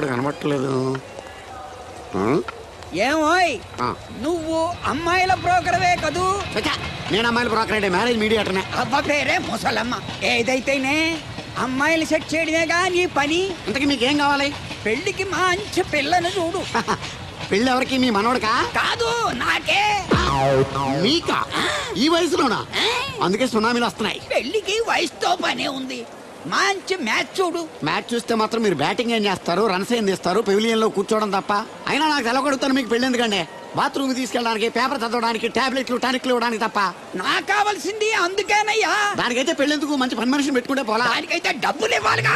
పిల్లవాడు కనబట్టలేదు. ఏమోయ్ నువ్వు అమ్మాయిల బ్రోకర్వే కదూ? నేను అమ్మాయిలు బ్రోకర్ మ్యారేజ్ మీడియాటర్నే. అవ్వ పేరే ముసలమ్మ ఏదైతేనే అమ్మాయిలు సెట్ చేయడమేగా నీ పని. ఇంతకీ మీకేం కావాలి? పెళ్ళికి మంచి పిల్లను చూడు. పెళ్ళి ఎవరికి మీ మనవడకా కాదు నాకే. మీకా? ఈ వయసులోనా? అందుకే సునామీలు వస్తున్నాయి. పెళ్ళికి వయసుతో పనే ఉంది. మంచి మ్యాచ్ చూడు. మ్యాచ్ చూస్తే మాత్రం మీరు బ్యాటింగ్ ఏం చేస్తారు రన్స్ ఏం తీస్తారు పెవిలియన్లో కూర్చోవడం తప్ప. అయినా నాకు తెలవగడుగుతాను మీకు పెళ్ళి ఎందుకండి బాత్రూమ్ తీసుకెళ్ళడానికి పేపర్ చదవడానికి టాబ్లెట్లు టానిక్లు ఇవ్వడానికి తప్ప. నాకు కావాల్సింది అందుకేనయ్యా. దానికైతే పెళ్ళెందుకు మంచి పని మనిషిని పెట్టుకుంటే పోలా. దానికైతే డబ్బులు ఇవ్వాలిగా.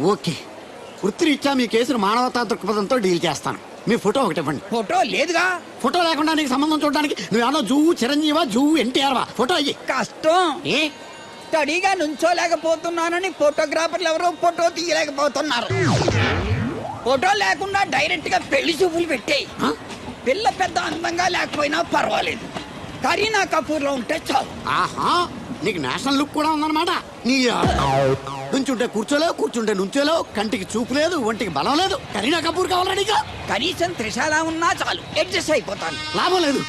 ఓకే. వృత్తిరీత్యా మీ కేసును మానవతా దృక్పథంతో డీల్ చేస్తాను. మీ ఫోటో ఒకటి ఇవ్వండి. ఫోటో లేదుగా. ఫోటో లేకుండా నీకు సంబంధం చూడడానికి నువ్వు జూ చిరంజీవా జూ ఎన్టీఆర్ వా ఫోటో అయ్యి కష్టం. ఏ? స్టడీగా నుంచోలేకపోతున్నానని ఫోటోగ్రాఫర్లు ఎవరో ఫోటో తీయలేకపోతున్నారు. ఫోటో లేకుండా డైరెక్ట్గా పెళ్ళి చూపులు పెట్టేయి? పిల్ల పెద్ద అందంగా లేకపోయినా పర్వాలేదు. కరీనా కపూర్లో ఉంటే చాలు. ఆహా నీకు నేషనల్ లుక్ కూడా ఉందన్నమాట. నీ నుంచుంటే కూర్చోలేవు కూర్చుంటే నుంచోలేవు. కంటికి చూపు లేదు ఒంటికి బలం లేదు. కరీనా కపూర్ కావాలా నీకు? కనీసం త్రిశాల ఉన్నా చాలు. అడ్జస్ట్ అయిపోతాను. లాభం లేదు!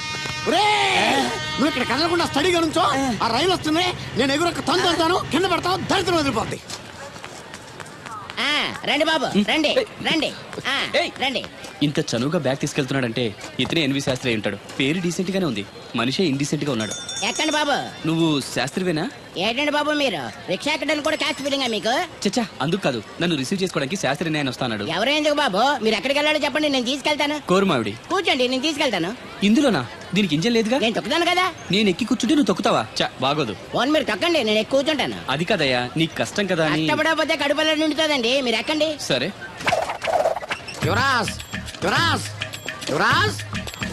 నువ్వు ఇక్కడ కదలకుండా స్టడీగా నుంచో ఆ. రైలు వస్తుంది. నేను ఎగురొక్క తొందరతాను కింద పడతావు దరిద్రం వదిలిపోద్ది. ఆ, రండి బాబు రండి రండి. ఆ, రండి. ఇంత చనువుగా బ్యాగ్ తీసుకెళ్తున్నాడంటే ఇతనే ఎన్వి శాస్త్రి అయి ఉంటాడు. పేరు డీసెంట్ గానే ఉంది. మనిషే ఇండీసెంట్గా ఉన్నాడు. ఎక్కండి బాబు? నువ్వు శాస్త్రివేనా? ఏంటండి బాబు మీరు? రిక్షా ఎక్కడానికి కూడా క్యాష్ ఫీలింగా మీకు? చచ్చా అందుకు కాదు. నన్ను రిసీవ్ చేసుకోవడానికి శాస్త్రి నేను వస్తాడు ఎవరు ఎందుకు బాబు? మీరు ఎక్కడికి వెళ్ళాలో చెప్పండి నేను తీసుకెళ్తాను. కోరుమావిడి. కూర్చోండి నేను తీసుకెళ్తాను. ఇందులోనా? దీనికి ఇంజన్ లేదుగా? నేను తొక్కుతాను కదా? నేను ఎక్కి కూర్చుంటే నువ్వు తొక్కుతావా? చా బాగోదు. ఫోన్ మీరు తొక్కండి నేను ఎక్కి కూర్చుంటాను. అది కదయ్యా నీకు కష్టం కదా అని. కష్టపడకపోతే కడుపులో నిండుతుందండి. మీరు ఎక్కండి. సరే. యువరాజ్! యువరాజ్! యువరాజ్!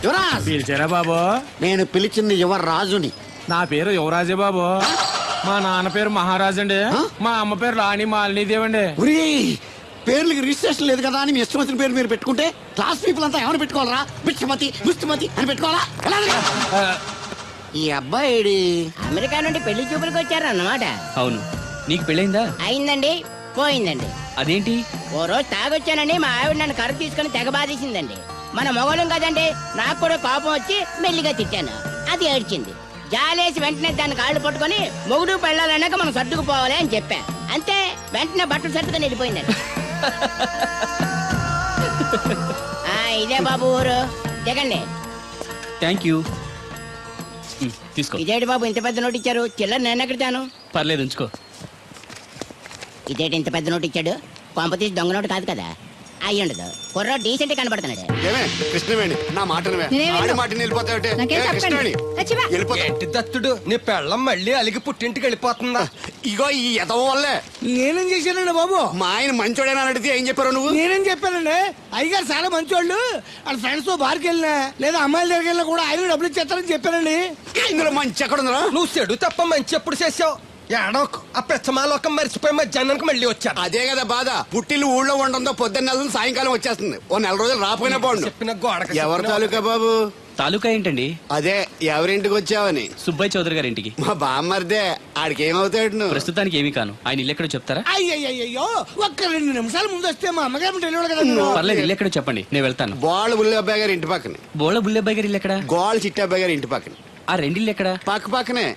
యువరాజ్! పిలిచారా బాబు? నేను పిలిచింది యువరాజుని నా పేరు యువరాజే బాబు. మా నాన్న పేరు మహారాజ్ అండి? మా అమ్మ పేరు రాణి మాలినీదేవి అండి. ఉరి పేర్లకి రిజిస్ట్రేషన్ లేదు కదా అని మీ ఇష్టం వచ్చిన పేరు మీరు పెట్టుకుంటే క్లాస్ పీపుల్ అంతా ఏమైనా పెట్టుకోవాలరా? బిచ్చమతి ముస్తుమతి అని పెట్టుకోవాలా? ఈ అబ్బాయి అమెరికా నుండి పెళ్ళి చూపులకు వచ్చారు అన్నమాట అవును. నీకు పెళ్ళైందా అయిందండి. పోయిందండి. అదేంటి? ఓ రోజు తాగొచ్చానండి మా ఆవిడ నన్ను కర్ర తీసుకుని తెగ బాధేసిందండి. మన మొగలం కదండి నాకు కూడా కోపం వచ్చి మెల్లిగా తిట్టాను. అది ఏడ్చింది. జాలేసి వెంటనే దాన్ని కాళ్ళు పట్టుకొని మొగుడు పెళ్ళాలన్నాక మనం సర్దుకుపోవాలి అని చెప్పా. అంతే వెంటనే బట్టలు సర్దుకొని వెళ్ళిపోయిందండి. ఆ, ఇదే బాబు ఊరు. దిగండి. థ్యాంక్ యూ తీసుకో. ఇదేంటి బాబు ఇంత పెద్ద నోటు ఇచ్చారు చిల్లర నేను ఎక్కడతాను పర్లేదు ఉంచుకో. ఇదేంటి ఇంత పెద్ద నోటు ఇచ్చాడు? కొంప తీసి దొంగ నోటు కాదు కదా. అయ్యి ఉండదు. కుర్ర డీసెంట్ కనబడుతున్నాడు. ఏమే? కృష్ణవేణి నా మాట నేనేం ఆడి వినను. మాట వెళ్ళిపోతావుటే నాకేం చెప్పండి. కృష్ణవేణి? అచ్చివా. వెళ్ళిపోతా ఏంటి దత్తుడు? నీ పెళ్ళం మళ్ళీ అలిగి పుట్టింటికి వెళ్ళిపోతుందా? ఇగో ఈ ఎదవ వల్లే. నేనేం చేశానండి బాబు? మా ఆయన మంచోడేనా అని అడిగితే ఏం చెప్పారు నువ్వు? నేనేం చెప్పానండి? అయ్యగారు చాలా మంచోళ్ళు. వాళ్ళ ఫ్రెండ్స్తో బార్కి వెళ్ళినా లేదా అమ్మాయిల దగ్గరికి వెళ్ళినా కూడా ఆయన డబ్బులు ఇచ్చేస్తారని చెప్పానండి. ఇందులో మంచి ఎక్కడ ఉందా నువ్వు చెడు తప్ప మంచి ఎప్పుడు చేసావు? ఏడోకు ఆ పెచ్చమాలోకం మర్చిపోయి మధ్యాహ్నానికి మళ్ళీ వచ్చాను అదే కదా బాధ. పుట్టిల్లు ఊళ్ళో ఉండడంతో పొద్దున్న నెల సాయంకాలం వచ్చేస్తుంది. ఓ నెల రోజులు రాపోయినా బాగుండు చెప్పిన గోడకి ఎవరి తాలూకా బాబు? తాలూకా ఏంటండి? అదే ఎవరింటికి వచ్చావని. సుబ్బయ్య చౌదరి గారి ఇంటికి. మా బామ్మర్దే ఆడికి ఏమవుతాడు నువ్వు? ప్రస్తుతానికి ఏమీ కాను. ఆయన ఇల్లు ఎక్కడో చెప్తారా? అయ్యయ్యో ఒక్క రెండు నిమిషాల ముందు వస్తే మా అమ్మగారు తెలియదు కదా. పర్లేదు ఇల్లు ఎక్కడో చెప్పండి. నేను వెళ్తాను. బాల్ బుల్లి అబ్బాయి గారి ఇంటి పక్కనే. బోళ బుల్లెబ్బాయి గారి ఇల్లు ఎక్కడ? గోల్ చిట్టి అబ్బాయి గారి ఇంటి పక్కనే. ఆ రెండిల్లు ఎక్కడ? పక్క పక్కనే.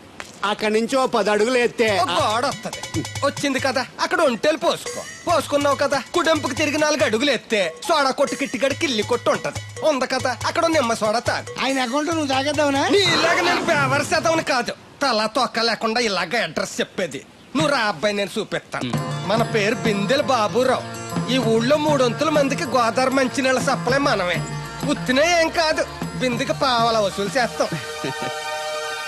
అక్కడి నుంచి ఓ పది అడుగులు ఎత్తే. ఓ గోడ వస్తది వచ్చింది కదా. అక్కడ ఒంటేలు పోసుకో. పోసుకున్నావు కదా. కుడెంపుకి తిరిగి నాలుగు అడుగులు ఎత్తే సోడా కొట్టు కిట్టిగడి కిల్లి కొట్టు ఉంటది. ఉంది కదా. అక్కడ నిమ్మ సోడా తాగు. ఆయన అకౌంట్ నువ్వు తాగేద్దావునా? నీ ఇలాగ నేను బేవర్ శాతం కాదు. తల తొక్క లేకుండా ఇలాగ అడ్రస్ చెప్పేది. నువ్వు రా అబ్బాయి నేను చూపిస్తాను. మన పేరు బిందెల బాబురావు. ఈ ఊళ్ళో మూడొంతుల మందికి గోదావరి మంచినీళ్ళ సప్లై మనమే. ఉత్తినే ఏం కాదు. బిందెకి పావల వసూలు చేస్తాం.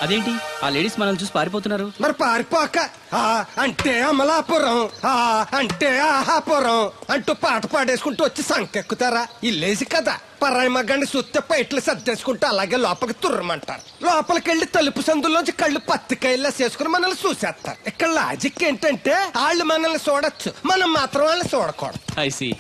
అదేంటి? ఆ లేడీస్ మనల్ని చూసి పారిపోతున్నారు. మరి పారిపోక. ఆ అంటే అమలాపురం. ఆ అంటే ఆహాపురం అంటూ పాట పాడేసుకుంటూ వచ్చి సంకెక్కుతారా? ఇల్లేసి కదా పరాయి మగాన్ని సుత్తే పైట్లు సర్దేసుకుంటే అలాగే లోపలికి తుర్రమంటారు. లోపలికి వెళ్ళి తలుపు సందులోంచి కళ్ళు పత్తికాయల్లా చేసుకుని మనల్ని చూసేస్తారు. ఇక్కడ లాజిక్ ఏంటంటే వాళ్ళు మనల్ని చూడొచ్చు. మనం మాత్రం వాళ్ళని చూడకూడదు. ఐసి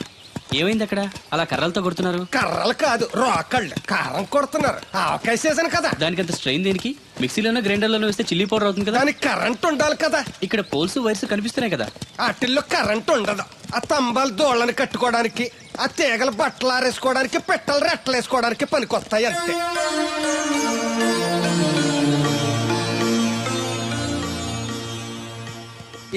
ఏమైంది అక్కడ? అలా కర్రలతో కొడుతున్నారు? కర్రలు కాదు రోకళ్ళు. కారం కొడుతున్నారు. ఆవకాయ సీజన్ కదా. దానికంత స్ట్రెయిన్ దేనికి? మిక్సీలోనో గ్రైండర్లోనో వేస్తే చిల్లీ పౌడర్ అవుతుంది కదా? దానికి కరెంట్ ఉండాలి కదా. ఇక్కడ పోల్స్ వైర్స్ కనిపిస్తున్నాయి కదా? వాటిల్లో కరెంట్ ఉండదు. ఆ తంబాలు దోళ్ళని కట్టుకోవడానికి ఆ తీగలు బట్టలు ఆరేసుకోవడానికి పెట్టలు రెట్టలు వేసుకోవడానికి పనికొస్తాయి అంతే.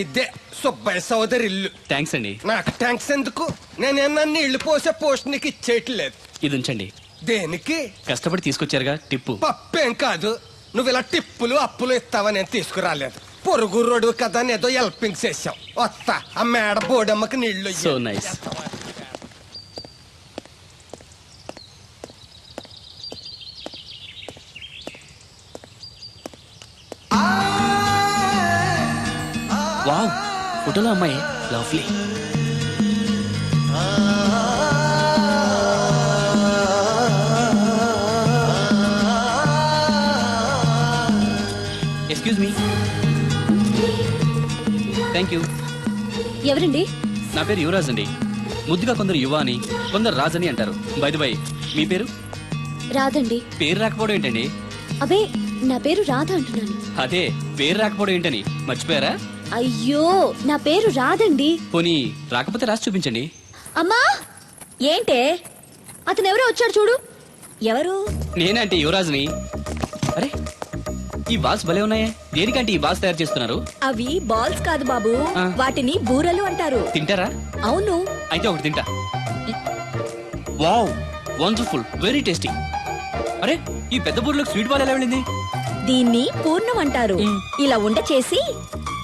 ఇదే సుబ్బయ్య సోదరి ఇల్లు. థ్యాంక్స్ అండి. నాకు ట్యాంక్స్ ఎందుకు? నేనేమన్నా నీళ్ళు పోసే పోస్ట్ నీకు ఇచ్చేయట్లేదు ఇది ఉంచండి దేనికి? కష్టపడి తీసుకొచ్చారుగా టిప్పు. పప్పేం కాదు. నువ్వు ఇలా టిప్పులు అప్పులు ఇస్తావని నేను తీసుకురాలేదు. పొరుగు రోడ్డు కదా అని ఏదో హెల్పింగ్ చేసావు వస్తా ఆ మేడ బోడమ్మకి నీళ్ళు. So nice. వావ్ ఫోటోలో అమ్మాయి. Lovely. Excuse me thank you ఎవరండి? నా పేరు యువరాజ్ అండి. ముద్దుగా కొందరు యువ అని కొందరు రాజ్ అని అంటారు బై బై మీ పేరు? రాదండి పేరు రాకపోవడం ఏంటండి? అబే నా పేరు రాధ అంటున్నాను. అదే పేరు రాకపోవడం ఏంటని? మర్చిపోయారా? అయ్యో నా పేరు రాదండి పోనీ రాకపోతే రాసి చూపించండి. అమ్మా! ఏంటే? అతను ఎవరో వచ్చాడు చూడు. ఎవరు? నేనంటే యువరాజ్ని. ఈ బాల్స్ భలే ఉన్నాయే. దేనికంటే ఈ బాల్స్ తయారు చేస్తున్నారు? అవి బాల్స్ కాదు బాబు. ఆ. వాటిని బూరలు అంటారు. తింటారా? అవును. అయితే ఒకటి తింటా. Wow wonderful very tasty. అరే ఈ పెద్ద బూర్లోకి స్వీట్ బాల్ ఎలా వెళ్ళింది? దీన్ని పూర్ణం అంటారు. మ్. ఇలా ఉండ చేసి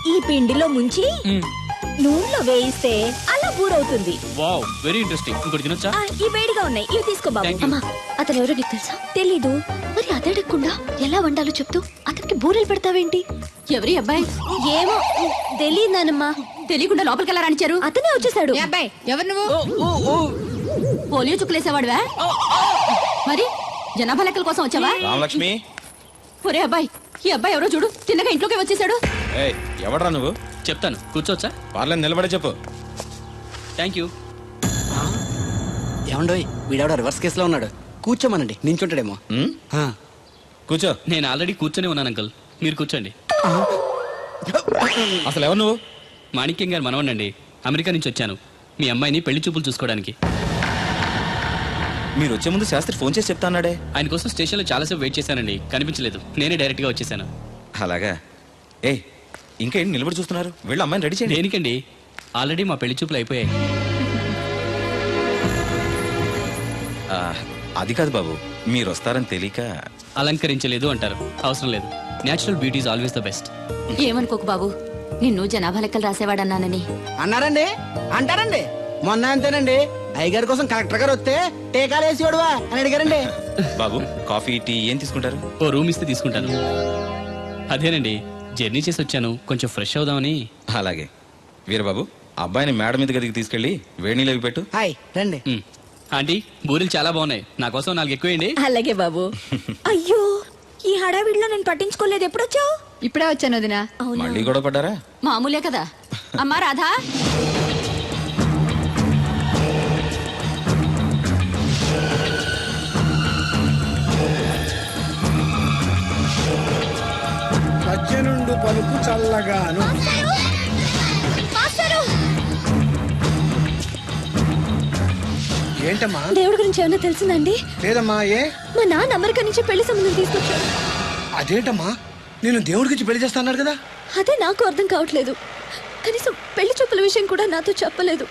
ఈ పిండిలో ముంచి మ్, నూనెలో వేయిస్తే అలా బూరవుతుంది వావ్ వెరీ ఇంట్రెస్టింగ్ ఇంకోటి తినొచ్చా? ఆ, ఈ వేడిగా ఉన్నాయి. ఇవి తీసుకో బాబు. Thank you. అమ్మా అతను ఎవరో నీకు తెలుసా? తెలీదు. మరి అదడగకుండా ఎలా వండాలో చెప్తూ. అతనికి బూరెలు పెడతావేంటి? ఎవరి అబ్బాయి? ఏమో తెలియదానమ్మా తెలియకుండా లోపలికి ఎలా రాణించారు అతనే వచ్చేసాడు. అబ్బాయి ఎవరు నువ్వు? పోలియో చుక్కులేసేవాడువా? మరి జనాభా లెక్కల కోసం వచ్చావా? రామలక్ష్మి. ఒరే అబ్బాయి ఈ అబ్బాయి ఎవరో చూడు తిన్నగా ఇంట్లోకి వచ్చేసాడు. ఏయ్ ఎవడ్రా నువ్వు? చెప్తాను. కూర్చోవచ్చా? పార్లేదు నిలబడే చెప్పు. థ్యాంక్ యూ ఏమండోయ్ వీడెవడో రివర్స్ కేసులో ఉన్నాడు. కూర్చోమనండి నించుంటాడేమో. ఆ. కూర్చో. నేను ఆల్రెడీ కూర్చొని ఉన్నాను అంకుల్ మీరు కూర్చోండి. అసలు ఎవరు నువ్వు? మాణిక్యం గారు మనవనండి అమెరికా నుంచి వచ్చాను. మీ అమ్మాయిని పెళ్ళి చూపులు చూసుకోవడానికి. మీరు వచ్చే ముందు శాస్త్రి ఫోన్ చేసి చెప్తా అన్నాడే. ఆయన కోసం స్టేషన్లో చాలాసేపు వెయిట్ చేశానండి. కనిపించలేదు. నేనే డైరెక్ట్గా వచ్చేసాను. అలాగా? ఏయ్ ఇంకా ఏంటి నిలబడి చూస్తున్నారు? వీళ్ళు అమ్మాయిని రెడీ చేయండి. దేనికండి? ఆల్రెడీ మా పెళ్ళి చూపులు అయిపోయాయి. ఆ, అది కాదు బాబు మీరు వస్తారని తెలియక అలంకరించలేదు అంటారు. అవసరం లేదు. Natural beauty is always the best ఏమనుకోకు బాబు నిన్ను జనాభా లెక్కలు రాసేవాడన్నానని. అన్నారండి అంటారండి. మొన్న అంతేనండి. అయ్యగారి కోసం కలెక్టర్ గారు వస్తే టీకాలు వేసి వాడువా అని అడిగారండి. బాబు కాఫీ టీ ఏం తీసుకుంటారు? ఓ రూమ్ ఇస్తే తీసుకుంటాను. అదేనండి జర్నీ చేసి వచ్చాను. కొంచెం ఫ్రెష్ అవుదామని. అలాగే. వీరబాబు అబ్బాయిని మేడ మీద గదికి తీసుకెళ్ళి అవి పెట్టు. హాయ్ రండి. ఆంటీ బూరెలు చాలా బాగున్నాయి. నా కోసం నాలుగు ఎక్కువేయండి. అలాగే బాబు. అయ్యో ఈ హడావిడిలో నేను పట్టించుకోలేదు. ఎప్పుడొచ్చావు? ఇప్పుడే వచ్చాను వదినా. అవునా? మళ్ళీ గొడవ పడ్డారా? మామూలే కదా. అమ్మా రాధా. పచ్చనుండు పలుకు చల్లగాను. ఏంటమ్మా? దేవుడి గురించి ఏమైనా తెలిసిందండి? లేదమ్మా ఏ? మా నాన్న అమెరికా నుంచి పెళ్ళి సంబంధం తీసుకొచ్చాడు. అదేంటమ్మా? నేను దేవుడికి పెళ్ళి చేస్తాన్నాడు కదా? అదే నాకు అర్థం కావట్లేదు. కనీసం పెళ్ళి చూపుల విషయం కూడా నాతో చెప్పలేదు.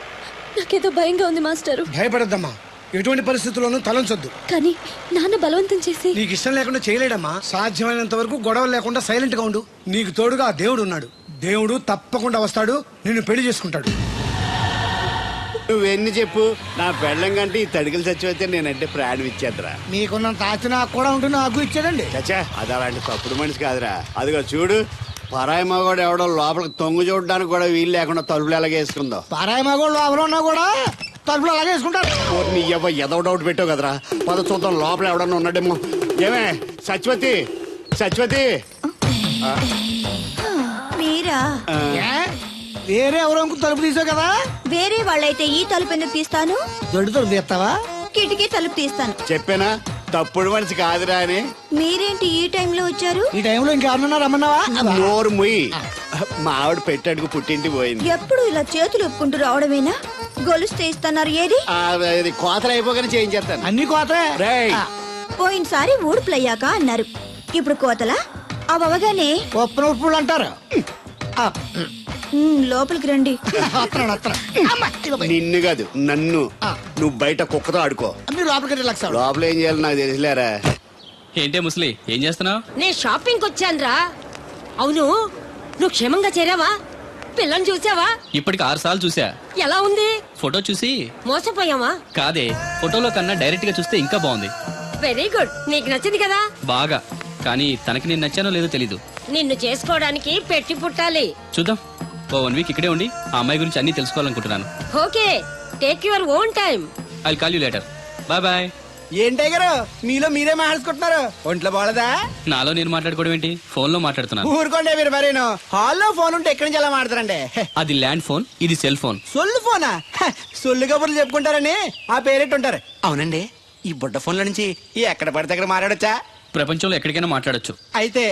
నాకేదో భయంగా ఉంది మాస్టరు. భయపడద్దమ్మా. ఎటువంటి పరిస్థితుల్లోనూ తలంచొద్దు. కానీ నాన్న బలవంతం చేసి నీకు ఇష్టం లేకుండా చేయలేడమ్మా. సాధ్యమైనంత వరకు గొడవలు లేకుండా సైలెంట్గా ఉండు. నీకు తోడుగా ఆ దేవుడు ఉన్నాడు. దేవుడు తప్పకుండా వస్తాడు. నిన్ను పెళ్ళి చేసుకుంటాడు. నువ్వెన్ని చెప్పు? నా పెళ్ళం కంటే ఈ తడికలు చచ్చిపోతే నేనంటే ప్రాణం ఇచ్చేద్దరా. మీకున్నంత ఆస్తి నాకు కూడా ఉంటుంది నాకు ఇచ్చాడండి చచ్చా అది అలాంటి తప్పుడు మనిషి కాదురా. అదిగో చూడు పరాయి మగవాడు ఎవడో లోపలికి తొంగు చూడడానికి కూడా వీలు లేకుండా తలుపులు ఎలాగేసుకుందో పారాయి మగోళ్ళు లోపల ఉన్నా కూడా తలుపులు అలాగే వేసుకుంటారు నీ ఎవ ఎదో డౌట్ పెట్టావు కదరా. పద చూద్దాం లోపల ఎవడన్నా ఉన్నాడేమో. ఏమే సత్యవతి సత్యవతి. మీరా? ఏ? వేరే ఎవరో ఇంకో తలుపు తీసావు కదా? వేరే వాళ్ళైతే ఈ తలుపు ఎందుకు తీస్తాను? దొడ్డు తలుపు తీస్తావా? కిటికీ తలుపు తీస్తాను. చెప్పానా? తప్పుడు మనిషి కాదురా అని. మీరేంటి ఈ టైంలో వచ్చారు? ఈ టైంలో ఇంకెవరన్నా రమ్మన్నావా నోరు ముయ్యి మా ఆవిడ పెట్టాడుకు పుట్టింటి పోయింది. ఎప్పుడు ఇలా చేతులు ఒప్పుకుంటూ రావడమేనా? గొలుస్తే ఇస్తున్నారు ఏది? కోతలు అయిపోగానే చేయించేస్తాను. అన్ని కోతే రేయ్. పోయినసారి ఊడుపులయ్యాక అన్నారు. ఇప్పుడు కోతలా? అవగానే ఉప్పున ఉప్పులు అంటారు. ఆ, లోపలికి రండి. వస్తున్నాడు, వస్తున్నాడు. అమ్మ, ఇదిగో పోయి. నిన్ను కాదు నన్ను. నువ్వు బయట కుక్కతో ఆడుకో. మీరు లోపలికి రిలాక్స్ అవ్వండి. లోపల ఏం చేయాలి నాకు తెలిసిలేరా ఏంటే ముసలి ఏం చేస్తున్నావు? నేను షాపింగ్ వచ్చానురా. అవును నువ్వు క్షేమంగా చేరావా? పిల్లని చూసావా? ఇప్పటికి ఆరు సార్లు చూసా ఎలా ఉంది? ఫోటో చూసి. మోసపోయావా? కాదే ఫోటోలో కన్నా డైరెక్ట్గా చూస్తే ఇంకా బాగుంది. వెరీ గుడ్ నీకు నచ్చింది కదా? బాగా కానీ తనకి నేను నచ్చానో లేదో తెలీదు. నిన్ను చేసుకోవడానికి పెట్టి పుట్టాలి. చూద్దాం. ఓ వన్ వీక్ ఇక్కడే ఉండి ఆ అమ్మాయి గురించి అన్ని తెలుసుకోవాలనుకుంటున్నాను. Okay take your own time I call you later bye bye ఏంటే గారు మీలో మీరే మాట్లాడుకుంటున్నారు? ఒంట్లో బాగలదా? నాలో నేను మాట్లాడుకోవడం ఏంటి? ఫోన్లో మాట్లాడుతున్నాను. ఊరుకోండి మీరు మరేను. హాల్లో ఫోన్ ఉంటే ఎక్కడి నుంచి ఎలా మాడతారండి హె, అది ల్యాండ్ ఫోన్ ఇది సెల్ ఫోన్. సొల్లు ఫోనా? సొల్లు కబుర్లు చెప్పుకుంటారని ఆ పేరెట్టు ఉంటారు అవునండి ఈ బుడ్డ ఫోన్ల నుంచి ఎక్కడ పడితే అక్కడ మాట్లాడొచ్చా? ప్రపంచంలో ఎక్కడికైనా మాట్లాడొచ్చు. అయితే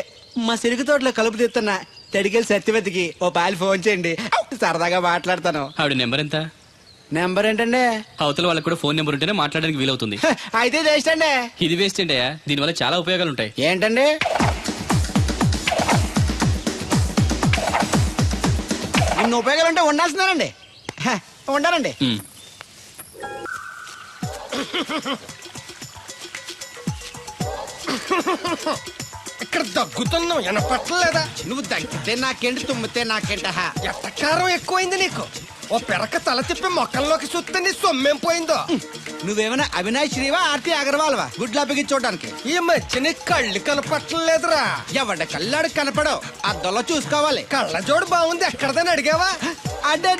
మా సిరుగు తోటలో కలుపు తీస్తున్న తడికెళ్ళి సత్యవతికి ఓ పాలు ఫోన్ చేయండి. సరదాగా మాట్లాడతాను. ఆవిడ నెంబర్ ఎంత? నెంబర్ ఏంటండి? అవతల వాళ్ళకి కూడా ఫోన్ నెంబర్ ఉంటేనే మాట్లాడడానికి వీలవుతుంది. అయితే చేస్తండి ఇది వేస్ట్ ఏంటయ్యా? దీనివల్ల చాలా ఉపయోగాలు ఉంటాయి. ఏంటండి? ఇన్ని ఉపయోగాలు ఉంటే ఉండాల్సిందేనండి ఉండాలండి. ఉమ్. ఇక్కడ దగ్గుతున్నావు వినపట్టలేదా నువ్వు తగ్గితే నాకేంటి తుమ్మితే నాకేంట ఎట్టకారం ఎక్కువైంది నీకు? ఓ పెరక తల తిప్పి మొక్కల్లోకి చూస్తే నీ సొమ్మేం పోయిందో? నువ్వేమైనా అవినాష్ శ్రీవా ఆర్తి అగర్వాల్వా? గుడ్లా చూడడానికి. ఈ మధ్య నీ కళ్ళు కనపట్టలేదురా ఎవడ కళ్ళాడు కనపడవు. అద్దంలో చూసుకోవాలి. కళ్ళజోడు బాగుంది ఎక్కడదని అడిగావా? అడ్డే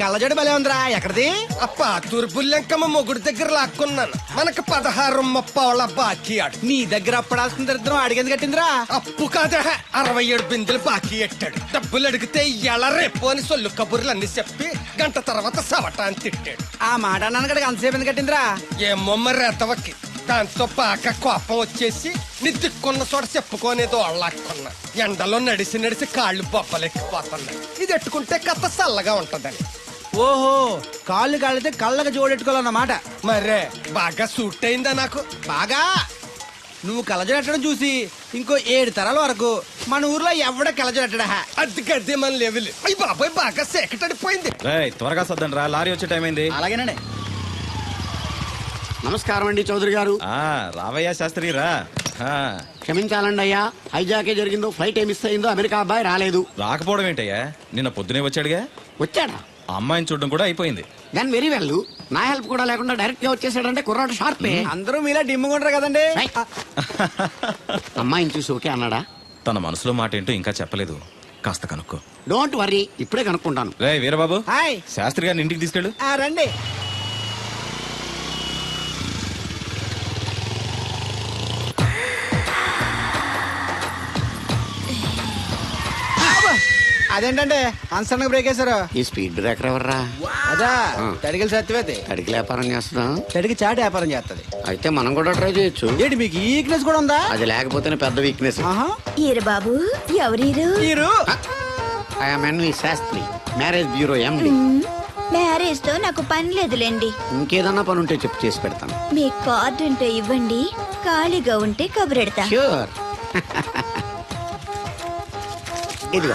కళ్ళజోడు భలే ఉందిరా ఎక్కడిది? ఆ పాతూరు బుల్లెంకమ్మ మొగుడు దగ్గర లాక్కున్నాను. మనకు పదహారు ముప్పావుల బాకీ ఆడు. నీ దగ్గర అప్పడాల్సిన దరిద్రం అడిగేది కట్టిందిరా? అప్పు కాదా అరవై ఏడు బిందెలు బాకీ ఎట్టాడు. డబ్బులు అడిగితే ఎల రేపు అని సొల్లు కబుర్లు అన్ని చెప్పి గంట తర్వాత సవటాన్ని తిట్టాడు. ఆ మాట అన్నాను అంతసేపు ఎందుకు కట్టిందిరా? ఏమో మరి రెతవకి దాంతో బాగా కోపం వచ్చేసి నీ దిక్కున్న చోట చెప్పుకోనేదో వాళ్ళకున్నా ఎండలో నడిసి నడిసి కాళ్ళు బొబ్బలెక్కిపోతున్నాయి. ఇది ఎట్టుకుంటే కథ చల్లగా ఉంటదని. ఓహో కాళ్ళు కాళ్ళైతే కళ్ళకు జోడెట్టుకోవాలన్నమాట. మరే బాగా సూట్ అయిందా నాకు? బాగా. నువ్వు కలజడెట్టడం చూసి ఇంకో ఏడు తరాల వరకు మన ఊర్లో ఎవడ కలజడెట్టడా అది గడ్డి మన లెవెల్. అయ్యి బాబాయ్ బాగా సేకటడిపోయింది. రేయ్ త్వరగా సర్దండి రా. లారీ వచ్చే టైం అయింది. అలాగేనండి. నమస్కారం అండి చౌదరి గారు. ఆ రావయ్యా శాస్త్రి రా. ఆ, క్షమించాలండి అయ్యా. హైజాకే జరిగిందో ఫ్లైట్ ఏమి మిస్ అయిందో అమెరికా అబ్బాయి రాలేదు. రాకపోవడం ఏంటయ్యా? నిన్న పొద్దునే వచ్చాడుగా? వచ్చాడా? ఆ అమ్మాయిని చూడడం కూడా అయిపోయింది. దాని వెరీ వెల్ నా హెల్ప్ కూడా లేకుండా డైరెక్ట్గా వచ్చేసాడంటే కుర్రాడు షార్పే. అందరూ మీలా డిమ్ముకుంటారు కదండి. అమ్మాయిని చూసి ఓకే అన్నాడా? తన మనసులో మాట ఏంటో ఇంకా చెప్పలేదు. కాస్త కనుక్కో. డోంట్ వరీ ఇప్పుడే కనుక్కుంటాను. రే వీరబాబు. హాయ్ శాస్త్రి గారిని ఇంటికి తీసుకెళ్ళు. ఆ, రండి. అదేంటంటే అన్సడన్ బ్రేక్ వేశారు. ఈ స్పీడ్ బ్రేకర్ ఎవర్రా? అదా తడిగిలి సత్యవతి అడిగి వ్యాపారం చేస్తున్నాం. తడికి చాటు వ్యాపారం చేస్తది. అయితే మనం కూడా ట్రై చేయొచ్చు. ఏంటి మీకు ఈక్నెస్ కూడా ఉందా? అది లేకపోతేనే పెద్ద వీక్నెస్ ఈరు బాబు ఎవరీరు మీరు I'm N V Shastri marriage bureau MD మ్యారేజ్తో నాకు పని లేదులేండి. ఇంకేదన్నా పని ఉంటే చెప్పు చేసి పెడతాను. మీ కార్డు ఉంటే ఇవ్వండి ఖాళీగా ఉంటే కబురెడతా. ష్యూర్ ఇదిగో.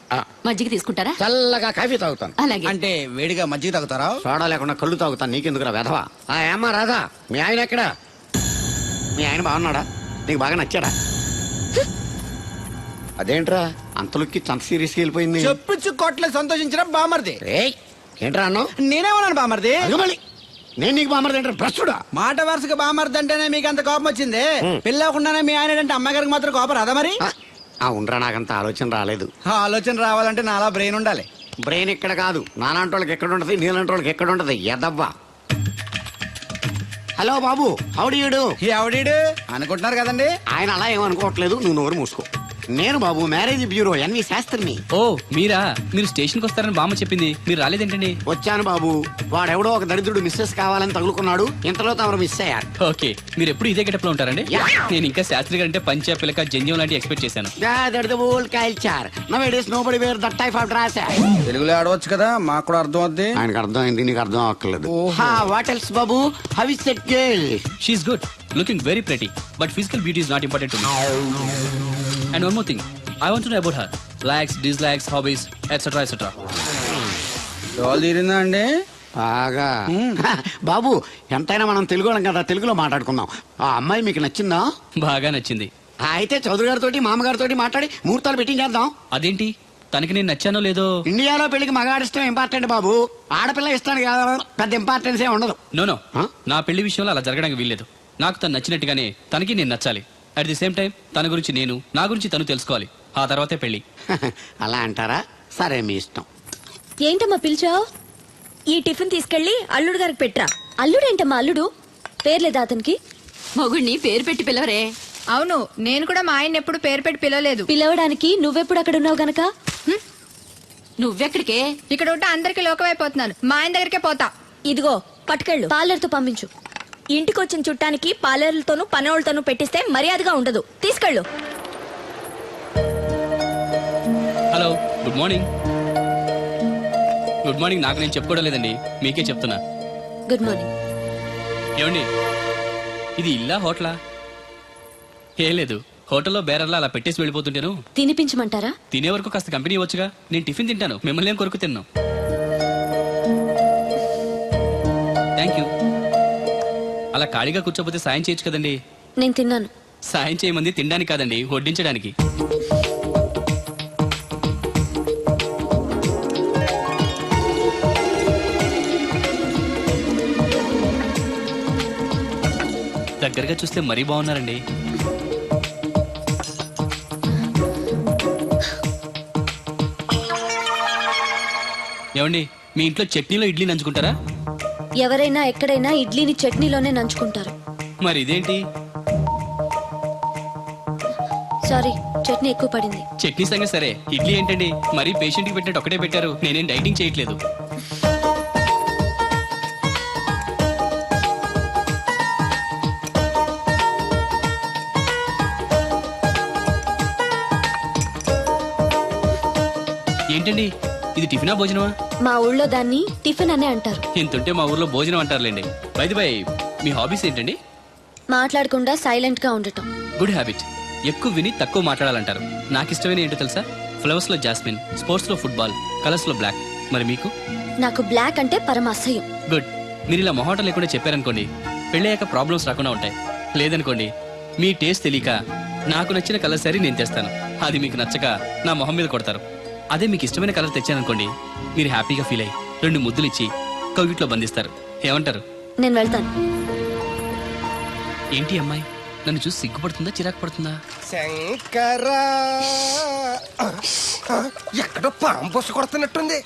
మజ్జిగ తీసుకుంటారా? చల్లగా కాఫీ తాగుతాను. అలాగే. అంటే వేడిగా మజ్జిగ తాగుతారా? సోడా లేకుండా కళ్ళు తాగుతాను. నీకెందుకురా వెధవా? ఆ ఏమ్మా రాధా మీ ఆయన ఎక్కడా? మీ ఆయన బాగున్నాడా? నీకు బాగా నచ్చాడా? అదేంట్రా? అంతలోకి అంత సీరియస్కి వెళ్ళిపోయింది చెప్పుచ్చు కొట్ల సంతోషించిన బామర్ది. ఏయ్ ఏంట్రా అన్నావు? నేనేమన్నాను బామర్ది? అదిగో మళ్ళీ. నేను నీకు బామరది ఏంట్రా భ్రష్టుడా మాట వరుసగా బామర్ది అంటేనే మీకు అంత కోపం వచ్చింది? పిల్లకుండానే మీ ఆయన అంటే అమ్మగారికి మాత్రం కోపం రాదా మరి? ఆ, ఆ ఉండరా నాకంత ఆలోచన రాలేదు. ఆ ఆలోచన రావాలంటే నాలా బ్రెయిన్ ఉండాలి. బ్రెయిన్ ఇక్కడ కాదు నాలాంటి వాళ్ళకి ఎక్కడ ఉంటది నీలాంటి వాళ్ళకి ఎక్కడ ఉంటది ఎదవ్వా హలో బాబు హౌడీయుడు ఎవడీడు అనుకుంటున్నారు కదండి? ఆయన అలా ఏమనుకోవట్లేదు నువ్వు నోరు మూసుకో. నేను Babu marriage bureau N V శాస్త్రిని. ఓ మీరా? మీరు స్టేషన్కి వస్తారని బామ్మ చెప్పింది. మీరు రాలేదేంటండి వచ్చాను బాబు. వాడెవడో ఒక దరిద్రుడు మిస్సెస్ కావాలని తగులుకున్నాడు. ఇంతలో తమరు మిస్ అయ్యారు. ఓకే మీరు ఎప్పుడు ఇదే గెటప్లో ఉంటారండి. నేను ఇంకా శాస్త్రి గారు అంటే పంచ పిలక జంజం లాంటి ఎక్స్పెక్ట్ చేశాను. తెలుగులో ఆడవచ్చు కదా మాకు కూడా అర్థం అవుద్ది ఆయనకు అర్థమైంది నీకు అర్థం అక్కర్లేదు what else Babu? How is that girl she is good looking very pretty but physical beauty is not important to me and one more thing I want to know about her likes dislikes hobbies etcetera etcetera Dol తీరిందా అండి? బాగా. బాబు ఎంతైనా మనం తెలుగు వాళ్ళం కదా తెలుగులో మాట్లాడుకుందాం. ఆ అమ్మాయి మీకు నచ్చిందా? బాగా నచ్చింది. అయితే చౌదరి గారితో మామగారితో మాట్లాడి ముహూర్తాలు పెట్టించేద్దాం అదేంటి? తనకి నేను నచ్చానో లేదో? ఇండియాలో పెళ్ళికి మగాడిష్టం ఇంపార్టెంట్ బాబు. ఆడపిల్ల ఇస్తాను కదా పెద్ద ఇంపార్టెన్స్ ఏ ఉండదు. No no? నా పెళ్ళి విషయంలో అలా జరగడానికి వీల్లేదు. నాకు తను నచ్చినట్టుగానే తనకి నేను నచ్చాలి. అట్ ది సేమ్ టైం తన గురించి నేను నా గురించి తను తెలుసుకోవాలి. ఆ తర్వాతే పెళ్ళి అలా అంటారా? సరే మీ ఇష్టం. ఏంటమ్మా పిలిచావు? ఈ టిఫిన్ తీసుకెళ్ళి అల్లుడు గారికి పెట్టరా? అల్లుడేంటమ్మా అల్లుడు? పేర్లేదా అతనికి? మొగుడిని పేరు పెట్టి పిలవరే. అవును నేను కూడా మా ఆయన ఎప్పుడు పేరు పెట్టి పిలవలేదు. పిలవడానికి నువ్వెప్పుడు అక్కడ ఉన్నావు గనక? నువ్వెక్కడికే? ఇక్కడ ఉంటే అందరికి లోకమైపోతున్నాను. మా ఆయన దగ్గరికే పోతా. ఇదిగో పట్టుకెళ్ళు. పార్లర్తో పంపించు. ఇంటికి వచ్చిన చుట్టానికి పార్లర్లతోనూ పనోళ్ళతోనూ పెట్టిస్తే మర్యాదగా ఉండదు. తీసుకెళ్ళు. Hello good morning. Good morning నాకు నేను చెప్పుకోవడం లేదండి. మీకే చెప్తున్నా. Good morning. ఏమండి? ఇది ఇల్లా హోటలా? ఏం లేదు హోటల్లో బేరర్లా అలా పెట్టేసి వెళ్ళిపోతుంటాను? తినిపించమంటారా? తినే వరకు కాస్త కంపెనీ ఇవ్వచ్చుగా. నేను టిఫిన్ తింటాను మిమ్మల్ని ఏం కొరకు తిన్నాను థ్యాంక్ యూ అలా ఖాళీగా కూర్చోపోతే సాయం చేయొచ్చు కదండి. నేను తిన్నాను. సాయం చేయమంది తినడానికి కాదండి వడ్డించడానికి. దగ్గరగా చూస్తే మరీ బాగున్నారండి. ఏమండి మీ ఇంట్లో చట్నీలో ఇడ్లీ నంచుకుంటారా? ఎవరైనా ఎక్కడైనా ఇడ్లీని చట్నీలోనే నంచుకుంటారు. మరి ఇదేంటి? సారీ చట్నీ ఎక్కువ పడింది. చట్నీ సంగతి సరే. ఇడ్లీ ఏంటండి? మరీ పేషెంట్కి పెట్టినట్టు ఒకటే పెట్టారు. నేనేం డైటింగ్ చేయట్లేదు. ఏంటండి? ఇది టిఫినా భోజనమా? మా ఊళ్ళో దాన్ని టిఫిన్ అనే అంటారు. ఇంతుంటే మా ఊర్లో భోజనం అంటారులేండి. బైది బై మీ హాబీస్ ఏంటండి? మాట్లాడకుండా సైలెంట్గా ఉండటం. గుడ్ హ్యాబిట్ ఎక్కువ విని తక్కువ మాట్లాడాలంటారు. నాకు ఇష్టమైన ఏంటో తెలుసా? ఫ్లవర్స్లో జాస్మిన్ స్పోర్ట్స్లో ఫుట్బాల్ కలర్స్లో బ్లాక్ మరి మీకు? నాకు బ్లాక్ అంటే పరమ అసహ్యం. గుడ్ మీరు ఇలా మొహాటం లేకుండా చెప్పారనుకోండి పెళ్ళయ్యాక ప్రాబ్లమ్స్ రాకుండా ఉంటాయి. లేదనుకోండి మీ టేస్ట్ తెలియక నాకు నచ్చిన కలర్ సరే నేను తెస్తాను. అది మీకు నచ్చక నా మొహం మీద కొడతారు. అదే మీకు ఇష్టమైన కలర్ తెచ్చాననుకోండి మీరు హ్యాపీగా ఫీల్ అయ్యి రెండు ముద్దులు ఇచ్చి కవిట్లో బంధిస్తారు. ఏమంటారు? నేను వెళ్తాను. ఏంటి అమ్మాయి? నన్ను చూసి సిగ్గుపడుతుందా చిరాకు పడుతుందా? శంకరా! ఎక్కడో పాము బొస్స కొడుతున్నట్టుంది.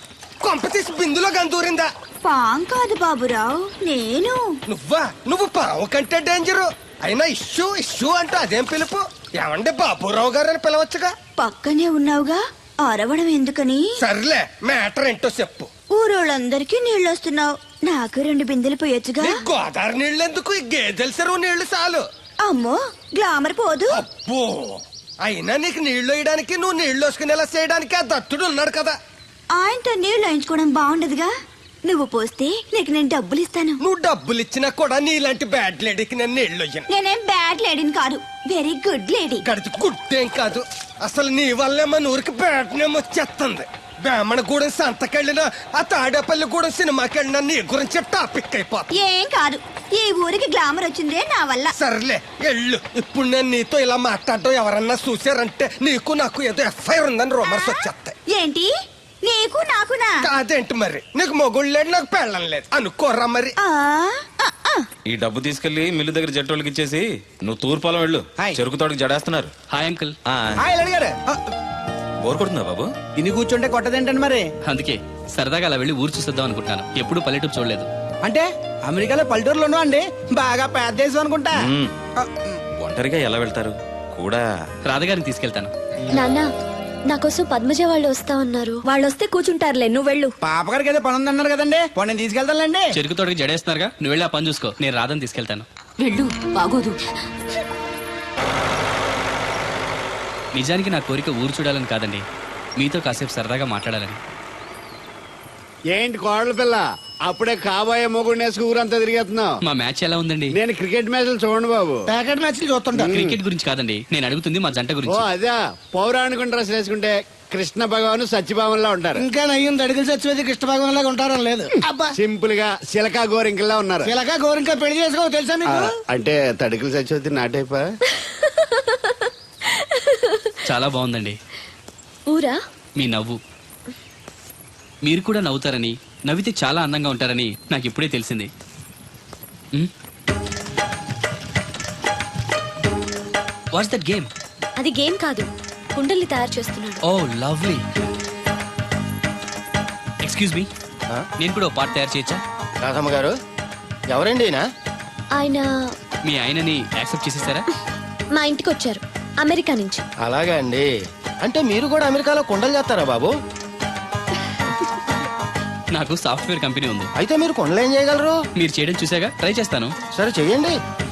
కొంప తీసి బిందులో గందూరిందా పాం కాదు బాబురావు నేను. నువ్వా? నువ్వు పాము కంటే డేంజరు అయినా ఇష్యూ ఇష్యూ అంటూ అదేం పిలుపు? ఏమండి బాబురావు గారు అని పిలవచ్చుగా? పక్కనే ఉన్నావుగా? అరవడం ఎందుకని? సర్లే మ్యాటర్ ఏంటో చెప్పు. ఊరోళ్ళందరికీ నీళ్ళు వస్తున్నావు నాకు రెండు బిందెలు పోయొచ్చుగా? గోదావరి నీళ్ళు ఎందుకు గేదెల చెరువు నీళ్ళు చాలు. అమ్మో గ్లామర్ పోదు. అబ్బో అయినా నీకు నీళ్ళు వేయడానికి నువ్వు నీళ్ళు వేసుకునేలా చేయడానికి ఆ దత్తుడు ఉన్నాడు కదా. ఆయనతో నీళ్ళు వేయించుకోవడం బాగుండదుగా? నువ్వు పోస్తే నీకు నేను డబ్బులు ఇస్తాను. నువ్వు డబ్బులు ఇచ్చినా కూడా నీలాంటి బ్యాడ్ లేడీకి నేను నీళ్ళు నేనేం బ్యాడ్ లేడీని కాదు. వెరీ గుడ్ లేడీ గడిచి గుడ్డేం కాదు. అసలు నీ వల్లే మన ఊరికి బ్యాడ్ నేమ్ వచ్చేస్తుంది బ్రాహ్మణగూడెం సంతకెళ్ళినా ఆ తాడేపల్లిగూడెం సినిమాకి వెళ్ళినా నీ గురించి టాపిక్ అయిపోతుంది. ఏం కాదు. ఈ ఊరికి గ్లామర్ వచ్చిందే నా వల్ల. సర్లే ఎళ్ళు. ఇప్పుడు నేను నీతో ఇలా మాట్లాడడం ఎవరన్నా చూసారంటే నీకు నాకు ఏదో ఎఫ్ఐఆర్ ఉందని రూమర్స్ వచ్చేస్తాయి ఏంటి? నీకు నాకునా? కాదేంటి మరి? నీకు మొగుడు లేడు నాకు పెళ్ళం లేదు. అనుకోరా మరి. ఈ డబ్బు తీసుకెళ్ళి మిల్లు దగ్గర జట్టోళ్ళకి ఇచ్చేసి నువ్వు తూర్పాలం వెళ్ళు. హాయ్. చెరుకు తోటకి జడేస్తున్నారు. Hi uncle. ఆ, హాయ్ అల్లుడు గారు. ఆ, బోర్ కొడుతుందా బాబు? ఇన్ని కూర్చుంటే కొట్టదేంటండి మరి? అందుకే సరదాగా అలా వెళ్ళి ఊరు చూసేద్దాం అనుకుంటాను ఎప్పుడు పల్లెటూరు చూడలేదు. అంటే అమెరికాలో పల్లెటూరులోనూ అండి? బాగా పెద్ద దేశం అనుకుంటా. మ్మ్. ఆ, ఒంటరిగా ఎలా వెళ్తారు? కూడా రాధగారిని తీసుకెళ్తాను. నాన్న నా కోసం పద్మజ వాళ్ళు వస్తా ఉన్నారు. వాళ్ళు వస్తే కూర్చుంటారులే నువ్వు వెళ్ళు. పాప గారికి ఏదో పని ఉందన్నారు కదండి. పోనీ తీసుకెళ్తానులేండి. చెరుకు తోటకి జడేస్తున్నారుగా. నువ్వు వెళ్ళి ఆ పని చూసుకో. నేను రాధని తీసుకెళ్తాను. వెళ్ళు బాగోదు. నిజానికి నా కోరిక ఊరు చూడాలని కాదండి. మీతో కాసేపు సరదాగా మాట్లాడాలని. ఏంటి కోడల పిల్ల? అప్పుడే కాబోయే మొగుడు నేసుకు ఊరంతా తిరిగేస్తున్నావు. మా మ్యాచ్ ఎలా ఉందండి? నేను క్రికెట్ మ్యాచ్లు చూడండి బాబు. ప్యాకెట్ మ్యాచ్లు చూస్తుంటా క్రికెట్ గురించి కాదండి. నేను అడుగుతుంది మా జంట ఓ గురించి అదే. పౌరాణిక డ్రెస్ వేసుకుంటే కృష్ణ భగవాన్ సత్యభావంలా ఉంటారు. ఇంకా నయ్యం అడిగిన చచ్చిపోతే కృష్ణ భాగం లాగా ఉంటారని లేదు. అబ్బా. సింపుల్గా సిలకా గోరింకల్లా ఉన్నారు. ఇలాగా గోరింకా పెళ్ళి చేసుకో తెలుసా ఆ, మీకు? అంటే తడికలు సచ్చిపోతే నాటైపా? చాలా బాగుందండి. ఊరా? మీ నవ్వు. మీరు కూడా నవ్వుతారని నవ్వితే చాలా అందంగా ఉంటారని నాకు ఇప్పుడే తెలిసింది. వాట్స్ దట్ గేమ్ అది గేమ్ కాదు. కుండల్ని తయారు చేస్తున్నాడు. ఓ లవ్లీ ఎక్స్క్యూజ్ మీ నేను కూడా పార్ట్ తయారు చేయొచ్చా? రాధమ్మ గారు ఎవరండి ఈయన? ఆయన మీ ఆయనని యాక్సెప్ట్ చేసేసారా మా ఇంటికి వచ్చారు అమెరికా నుంచి. అలాగా అండి. అంటే మీరు కూడా అమెరికాలో కొండలు చేస్తారా బాబు? నాకు సాఫ్ట్వేర్ కంపెనీ ఉంది. అయితే మీరు కొండలు ఏం చేయగలరు? మీరు చేయడం చూసాగా ట్రై చేస్తాను. సరే చెయ్యండి.